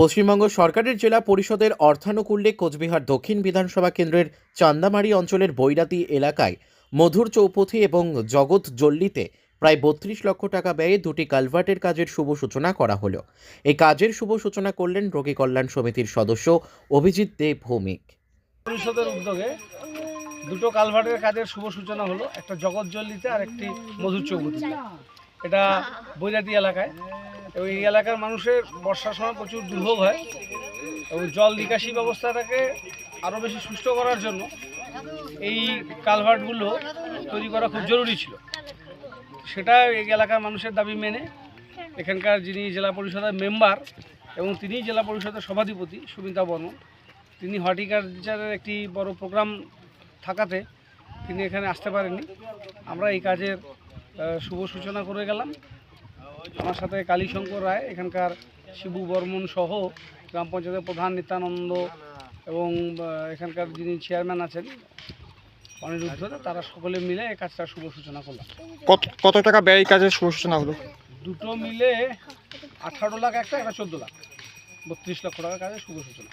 পশ্চিমবঙ্গ সরকারের জেলা পরিষদের অর্থানুকূল্যে কোচবিহার দক্ষিণ বিধানসভা কেন্দ্রের চান্দামারি অঞ্চলের বৈরাতি এলাকায় মধুর চৌপথি এবং জগৎ জল্লিতে প্রায় বত্রিশ লক্ষ টাকা ব্যয়ে দুটি কালভার্টের কাজের শুভ সূচনা করা হলো। এই কাজের শুভ সূচনা করলেন রোগী কল্যাণ সমিতির সদস্য অভিজিৎ দেব ভৌমিক। পরিষদের উদ্যোগে দুটো কালভার্টের কাজের শুভ সূচনা হলো, একটা জগৎজল্লিতে আর একটি মধুর চৌপতিতে এটা বৈরাটি এলাকায়। এবং এই এলাকার মানুষের বর্ষার সময় প্রচুর দুর্ভোগ হয় এবং জল নিকাশি ব্যবস্থাটাকে আরও বেশি সুস্থ করার জন্য এই কালভার্টগুলো তৈরি করা খুব জরুরি ছিল। সেটা এই এলাকার মানুষের দাবি মেনে এখানকার যিনি জেলা পরিষদের মেম্বার এবং তিনি জেলা পরিষদের সভাধিপতি সুমিতা বর্মন, তিনি হর্টিকালচারের একটি বড় প্রোগ্রাম থাকাতে তিনি এখানে আসতে পারেননি। আমরা এই কাজের শুভ সূচনা করে গেলাম। আমার সাথে কালীশঙ্কর রায় এখানকার শিবু বর্মন সহ গ্রাম পঞ্চায়েতের প্রধান নিত্যানন্দ এবং এখানকার যিনি চেয়ারম্যান আছেন অনিরুদ্ধ তারা সকলে মিলে এই কাজটা শুভ সূচনা করলাম। কত টাকা ব্যয় কাজের শুভ সূচনা হলো? দুটো মিলে আঠারো লাখ একটা একটা চোদ্দ লাখ। বত্রিশ লক্ষ টাকার কাজের শুভ সূচনা।